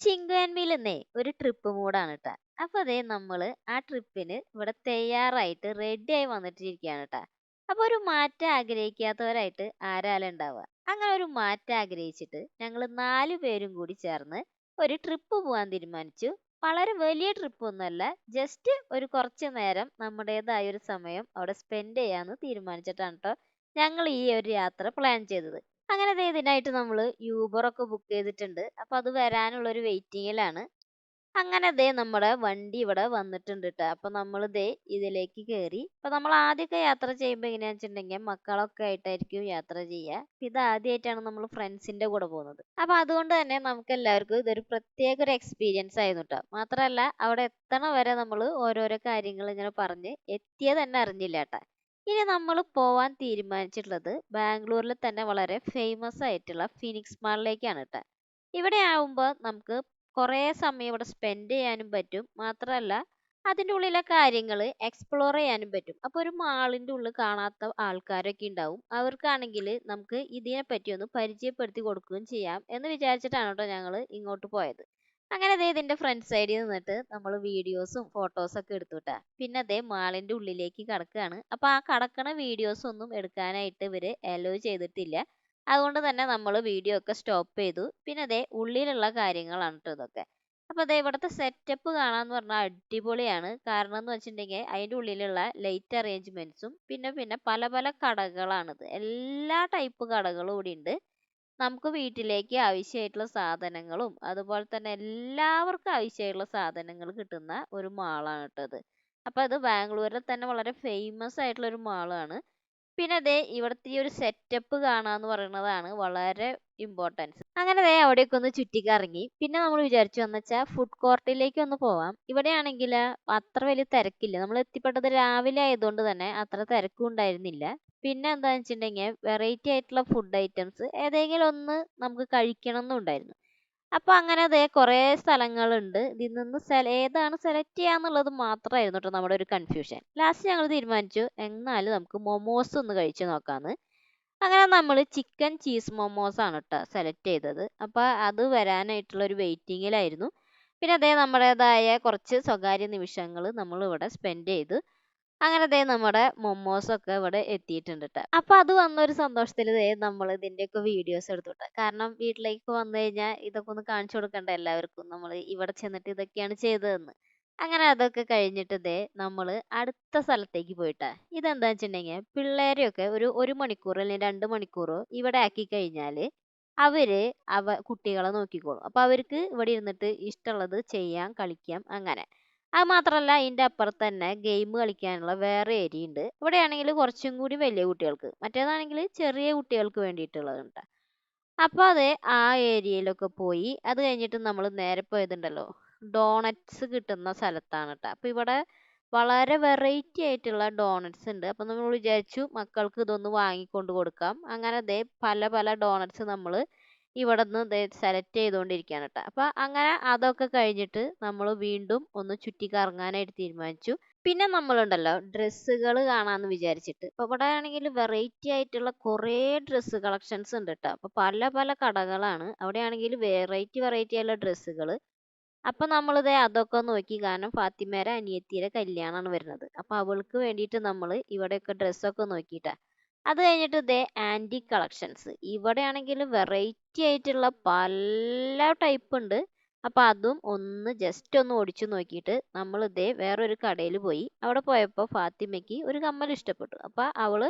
ചിങ്കുവാൻമിയിൽ നിന്നേ ഒരു ട്രിപ്പ് മൂടാണ് കേട്ടാ അപ്പൊ അതേ നമ്മൾ ആ ട്രിപ്പിന് ഇവിടെ തയ്യാറായിട്ട് റെഡി ആയി വന്നിട്ടിരിക്കുകയാണ് കേട്ടാ അപ്പൊ ഒരു മാറ്റം ആഗ്രഹിക്കാത്തവരായിട്ട് ആരാലും ഉണ്ടാവുക. അങ്ങനെ ഒരു മാറ്റം ആഗ്രഹിച്ചിട്ട് ഞങ്ങൾ നാലു പേരും കൂടി ചേർന്ന് ഒരു ട്രിപ്പ് പോകാൻ തീരുമാനിച്ചു. വളരെ വലിയ ട്രിപ്പ് ഒന്നുമല്ല ജസ്റ്റ് ഒരു കുറച്ച് നേരം നമ്മുടേതായ ഒരു സമയം അവിടെ സ്പെൻഡ് ചെയ്യാന്ന് തീരുമാനിച്ചിട്ടാണ് കേട്ടോ ഞങ്ങൾ ഈ ഒരു യാത്ര പ്ലാൻ ചെയ്തത്. അങ്ങനെ ദേ ഇതിനായിട്ട് നമ്മൾ യൂബർ ഒക്കെ ബുക്ക് ചെയ്തിട്ടുണ്ട്. അപ്പൊ അത് വരാനുള്ള ഒരു വെയിറ്റിങ്ങിലാണ് അങ്ങനെ ദേ നമ്മുടെ വണ്ടി ഇവിടെ വന്നിട്ടുണ്ട് കേട്ടോ അപ്പൊ നമ്മൾ ദേ ഇതിലേക്ക് കയറി അപ്പൊ നമ്മൾ ആദ്യമൊക്കെ യാത്ര ചെയ്യുമ്പോൾ എങ്ങനെയാണെന്ന് വെച്ചിട്ടുണ്ടെങ്കിൽ മക്കളൊക്കെ ആയിട്ടായിരിക്കും യാത്ര ചെയ്യുക. ഇത് ആദ്യമായിട്ടാണ് നമ്മൾ ഫ്രണ്ട്സിന്റെ കൂടെ പോകുന്നത്. അപ്പൊ അതുകൊണ്ട് തന്നെ നമുക്ക് എല്ലാവർക്കും ഇതൊരു പ്രത്യേക ഒരു എക്സ്പീരിയൻസ് ആയിരുന്നു കേട്ടോ മാത്രമല്ല അവിടെ എത്തണ വരെ നമ്മൾ ഓരോരോ കാര്യങ്ങൾ ഇങ്ങനെ പറഞ്ഞ് എത്തിയത് തന്നെ അറിഞ്ഞില്ല ട്ടാ. ഇനി നമ്മൾ പോവാൻ തീരുമാനിച്ചിട്ടുള്ളത് ബാംഗ്ലൂരിൽ തന്നെ വളരെ ഫേമസ് ആയിട്ടുള്ള ഫിനിക്സ് മാളിലേക്കാണ് കേട്ടോ ഇവിടെ ആവുമ്പോൾ നമുക്ക് കുറേ സമയം ഇവിടെ സ്പെൻഡ് ചെയ്യാനും പറ്റും. മാത്രമല്ല അതിന്റെ ഉള്ളിലെ കാര്യങ്ങൾ എക്സ്പ്ലോർ ചെയ്യാനും പറ്റും. അപ്പോൾ ഒരു മാളിന്റെ ഉള്ളിൽ കാണാത്ത ആൾക്കാരൊക്കെ ഉണ്ടാവും. അവർക്കാണെങ്കിൽ നമുക്ക് ഇതിനെ പറ്റി ഒന്ന് പരിചയപ്പെടുത്തി കൊടുക്കുകയും ചെയ്യാം എന്ന് വിചാരിച്ചിട്ടാണ് കേട്ടോ ഞങ്ങൾ ഇങ്ങോട്ട് പോയത്. അങ്ങനെ ദേ ഇതിന്റെ ഫ്രണ്ട് സൈഡിൽ നിന്നിട്ട് നമ്മൾ വീഡിയോസും ഫോട്ടോസും ഒക്കെ എടുത്തു ട്ടാ പിന്നെ അതേ മാളിന്റെ ഉള്ളിലേക്ക് കടക്കുകയാണ് അപ്പൊ ആ കടക്കണ വീഡിയോസ് ഒന്നും എടുക്കാനായിട്ട് ഇവർ അലോ ചെയ്തിട്ടില്ല. അതുകൊണ്ട് തന്നെ നമ്മൾ വീഡിയോ ഒക്കെ സ്റ്റോപ്പ് ചെയ്തു. പിന്നെ അതേ ഉള്ളിലുള്ള കാര്യങ്ങളാണ് കേട്ടോ ഇതൊക്കെ. അപ്പൊ അതേ ഇവിടുത്തെ സെറ്റപ്പ് കാണാന്ന് പറഞ്ഞാൽ അടിപൊളിയാണ്. കാരണം എന്ന് വെച്ചിട്ടുണ്ടെങ്കിൽ അതിന്റെ ഉള്ളിലുള്ള ലൈറ്റ് അറേഞ്ച്മെന്റ്സും പിന്നെ പിന്നെ പല പല കടകളാണിത്. എല്ലാ ടൈപ്പ് കടകളും ഇവിടെ ഉണ്ട് നമുക്ക് വീട്ടിലേക്ക് ആവശ്യമായിട്ടുള്ള സാധനങ്ങളും അതുപോലെ തന്നെ എല്ലാവർക്കും ആവശ്യമായിട്ടുള്ള സാധനങ്ങൾ കിട്ടുന്ന ഒരു മാളാണ് ട്ടോ അപ്പോൾ അപ്പൊ അത് ബാംഗ്ലൂരിൽ തന്നെ വളരെ ഫേമസ് ആയിട്ടുള്ള ഒരു മാളാണ്. പിന്നെ അതേ ഇവിടുത്തെ ഈ ഒരു സെറ്റപ്പ് കാണാന്ന് പറയുന്നതാണ് വളരെ ഇമ്പോർട്ടൻസ് അങ്ങനെ ദേ അവിടെയൊക്കെ ഒന്ന് ചുറ്റിക്കറങ്ങി. പിന്നെ നമ്മൾ വിചാരിച്ചു എന്ന് വെച്ചാൽ ഫുഡ് കോർട്ടിലേക്ക് ഒന്ന് പോവാം. ഇവിടെയാണെങ്കിൽ അത്ര വലിയ തിരക്കില്ല. നമ്മൾ എത്തിപ്പെട്ടത് രാവിലെ ആയതുകൊണ്ട് തന്നെ അത്ര തിരക്കും ഉണ്ടായിരുന്നില്ല. പിന്നെ എന്താണെന്ന് വെച്ചിട്ടുണ്ടെങ്കിൽ വെറൈറ്റി ആയിട്ടുള്ള ഫുഡ് ഐറ്റംസ് ഏതെങ്കിലും ഒന്ന് നമുക്ക് കഴിക്കണം എന്നുണ്ടായിരുന്നു അപ്പൊ അങ്ങനെ ദേ കുറേ സ്ഥലങ്ങളുണ്ട്. ഇതിൽ നിന്ന് ഏതാണ് സെലക്ട് ചെയ്യാന്നുള്ളത് മാത്രമായിരുന്നു കേട്ടോ നമ്മുടെ ഒരു കൺഫ്യൂഷൻ ലാസ്റ്റ് ഞങ്ങൾ തീരുമാനിച്ചു എന്നാലും നമുക്ക് മൊമോസ് ഒന്ന് കഴിച്ചു നോക്കാന്ന്. അങ്ങനെ നമ്മൾ ചിക്കൻ ചീസ് മൊമോസ് ആണ് കേട്ടോ സെലക്ട് ചെയ്തത്. അപ്പോൾ അത് വരാനായിട്ടുള്ള ഒരു വെയിറ്റിങ്ങിലായിരുന്നു പിന്നെ അതേ നമ്മുടേതായ കുറച്ച് സ്വകാര്യ നിമിഷങ്ങൾ നമ്മൾ ഇവിടെ സ്പെൻഡ് ചെയ്തു അങ്ങനെ ദേ നമ്മുടെ മൊമോസ് ഒക്കെ ഇവിടെ എത്തിയിട്ടുണ്ട് ട്ടോ. അപ്പൊ അത് വന്ന ഒരു സന്തോഷത്തിൽ ദേ നമ്മൾ ഇതിന്റെയൊക്കെ വീഡിയോസ് എടുത്തു ട്ടോ. കാരണം വീട്ടിലേക്ക് വന്നു കഴിഞ്ഞാൽ ഇതൊക്കെ ഒന്ന് കാണിച്ചു കൊടുക്കണ്ടേ എല്ലാവർക്കും. നമ്മൾ ഇവിടെ ചെന്നിട്ട് ഇതൊക്കെയാണ് ചെയ്തതെന്ന്. അങ്ങനെ അതൊക്കെ കഴിഞ്ഞിട്ട് ദേ നമ്മൾ അടുത്ത സ്ഥലത്തേക്ക് പോയിട്ടാ. ഇതെന്താ വെച്ചിട്ടുണ്ടെങ്കിൽ പിള്ളേരെയൊക്കെ ഒരു ഒരു മണിക്കൂർ അല്ലെങ്കിൽ രണ്ട് മണിക്കൂർ ഇവിടെ ആക്കി കഴിഞ്ഞാൽ അവർ അവ കുട്ടികളെ നോക്കിക്കോളും. അപ്പൊ അവർക്ക് ഇവിടെ ഇരുന്നിട്ട് ഇഷ്ടമുള്ളത് ചെയ്യാം കളിക്കാം അങ്ങനെ. അത് മാത്രമല്ല ഇതിന്റെ അപ്പുറത്ത് തന്നെ ഗെയിം കളിക്കാനുള്ള വേറെ ഏരിയ ഉണ്ട്. ഇവിടെയാണെങ്കിൽ കുറച്ചും കൂടി വലിയ കുട്ടികൾക്ക്. മറ്റേതാണെങ്കിൽ ചെറിയ കുട്ടികൾക്ക് വേണ്ടിയിട്ടുള്ളതുണ്ട് അപ്പോൾ അതെ ആ ഏരിയയിലൊക്കെ പോയി അത് കഴിഞ്ഞിട്ട് നമ്മൾ നേരെ പോയതുണ്ടല്ലോ. ഡോണറ്റ്സ് കിട്ടുന്ന സ്ഥലത്താണ് കേട്ടോ അപ്പോൾ ഇവിടെ വളരെ വെറൈറ്റി ആയിട്ടുള്ള ഡോണറ്റ്സ് ഉണ്ട്. അപ്പോൾ നമ്മൾ വിചാരിച്ചു മക്കൾക്ക് ഇതൊന്ന് വാങ്ങിക്കൊണ്ട് കൊടുക്കാം. അങ്ങനെ ദേ പല പല ഡോണറ്റ്സ് നമ്മൾ ഇവിടെ നിന്ന് സെലക്ട് ചെയ്തുകൊണ്ടിരിക്കുകയാണ് കേട്ടോ അപ്പൊ അങ്ങനെ അതൊക്കെ കഴിഞ്ഞിട്ട് നമ്മൾ വീണ്ടും ഒന്ന് ചുറ്റിക്കറങ്ങാനായിട്ട് തീരുമാനിച്ചു. പിന്നെ നമ്മളുണ്ടല്ലോ ഡ്രസ്സുകൾ കാണാന്ന് വിചാരിച്ചിട്ട്. ഇപ്പൊ ഇവിടെ ആണെങ്കിൽ വെറൈറ്റി ആയിട്ടുള്ള കുറേ ഡ്രസ്സ് കളക്ഷൻസ് ഉണ്ട് കേട്ടോ അപ്പോൾ പല പല കടകളാണ്. അവിടെ ആണെങ്കിൽ വെറൈറ്റി വെറൈറ്റി ആയിട്ടുള്ള ഡ്രസ്സുകൾ അപ്പൊ നമ്മളിത് അതൊക്കെ നോക്കി. കാരണം ഫാത്തിമേരെ അനിയത്തിയുടെ കല്യാണമാണ് വരുന്നത്. അപ്പൊ അവൾക്ക് വേണ്ടിയിട്ട് നമ്മൾ ഇവിടെയൊക്കെ ഡ്രസ്സൊക്കെ നോക്കിയിട്ടാ. അത് കഴിഞ്ഞിട്ട് ഇതേ ആന്റി കളക്ഷൻസ് ഇവിടെ ആണെങ്കിൽ വെറൈറ്റി ആയിട്ടുള്ള പല ടൈപ്പ് ഉണ്ട്. അപ്പൊ അതും ഒന്ന് ജസ്റ്റ് ഒന്ന് ഓടിച്ചു നോക്കിയിട്ട് നമ്മൾ ഇതേ വേറൊരു കടയിൽ പോയി. അവിടെ പോയപ്പോൾ ഫാത്തിമയ്ക്ക് ഒരു കമ്മൽ ഇഷ്ടപ്പെട്ടു. അപ്പൊ അവൾ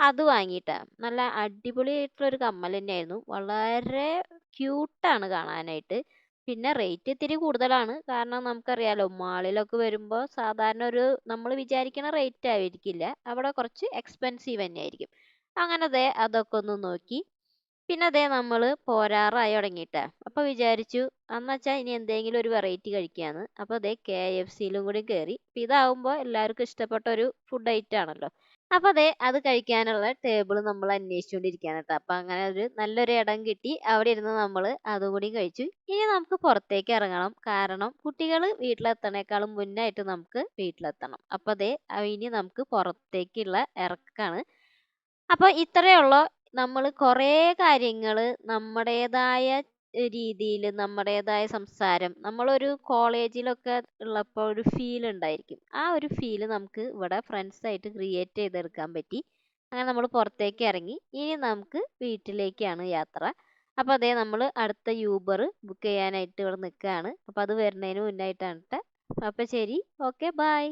അത് വാങ്ങിയിട്ടാ. നല്ല അടിപൊളിയായിട്ടുള്ള ഒരു കമ്മൽ തന്നെയായിരുന്നു വളരെ ക്യൂട്ടാണ് കാണാനായിട്ട്. പിന്നെ റേറ്റ് ഇത്തിരി കൂടുതലാണ്. കാരണം നമുക്കറിയാലോ മാളിലൊക്കെ വരുമ്പോൾ സാധാരണ ഒരു നമ്മൾ വിചാരിക്കുന്ന റേറ്റ് ആയിരിക്കില്ല. അവിടെ കുറച്ച് എക്സ്പെൻസീവ് തന്നെയായിരിക്കും. അങ്ങനെ ദേ അതൊക്കെ ഒന്ന് നോക്കി. പിന്നെ ദേ നമ്മൾ പോരാറായി തുടങ്ങിയിട്ടാ. അപ്പൊ വിചാരിച്ചു എന്നുവെച്ചാൽ ഇനി എന്തെങ്കിലും ഒരു വെറൈറ്റി കഴിക്കാന്ന്. അപ്പോൾ ദേ കെ എഫ് സിയിലും കൂടി കയറി ഇതാവുമ്പോൾ എല്ലാവർക്കും ഇഷ്ടപ്പെട്ട ഒരു ഫുഡ് ഐറ്റം ആണല്ലോ. അപ്പൊ അതെ അത് കഴിക്കാനുള്ള ടേബിൾ നമ്മൾ അന്വേഷിച്ചുകൊണ്ടിരിക്കുകയാണ് കേട്ടോ അപ്പൊ അങ്ങനെ ഒരു നല്ലൊരു ഇടം കിട്ടി. അവിടെ ഇരുന്ന് നമ്മൾ അതും കൂടി കഴിച്ചു. ഇനി നമുക്ക് പുറത്തേക്ക് ഇറങ്ങണം. കാരണം കുട്ടികൾ വീട്ടിലെത്തണേക്കാളും മുന്നായിട്ട് നമുക്ക് വീട്ടിലെത്തണം. അപ്പൊ അതെ ഇനി നമുക്ക് പുറത്തേക്കുള്ള ഇറക്കാണ്. അപ്പൊ ഇത്രയുള്ള നമ്മൾ കുറേ കാര്യങ്ങൾ നമ്മുടേതായ രീതിയിൽ നമ്മുടേതായ സംസാരം. നമ്മളൊരു കോളേജിലൊക്കെ ഉള്ളപ്പോൾ ഒരു ഫീൽ ഉണ്ടായിരിക്കും. ആ ഒരു ഫീൽ നമുക്ക് ഇവിടെ ഫ്രണ്ട്സ് ആയിട്ട് ക്രിയേറ്റ് ചെയ്തെടുക്കാൻ പറ്റി. അങ്ങനെ നമ്മൾ പുറത്തേക്ക് ഇറങ്ങി ഇനി നമുക്ക് വീട്ടിലേക്കാണ് യാത്ര. അപ്പോൾ അതേ നമ്മൾ അടുത്ത യൂബർ ബുക്ക് ചെയ്യാനായിട്ട് ഇവിടെ നിൽക്കുകയാണ്. അപ്പോൾ അത് വരുന്നതിന് മുന്നായിട്ടാണ് കേട്ടോ അപ്പോൾ ശരി. Okay bye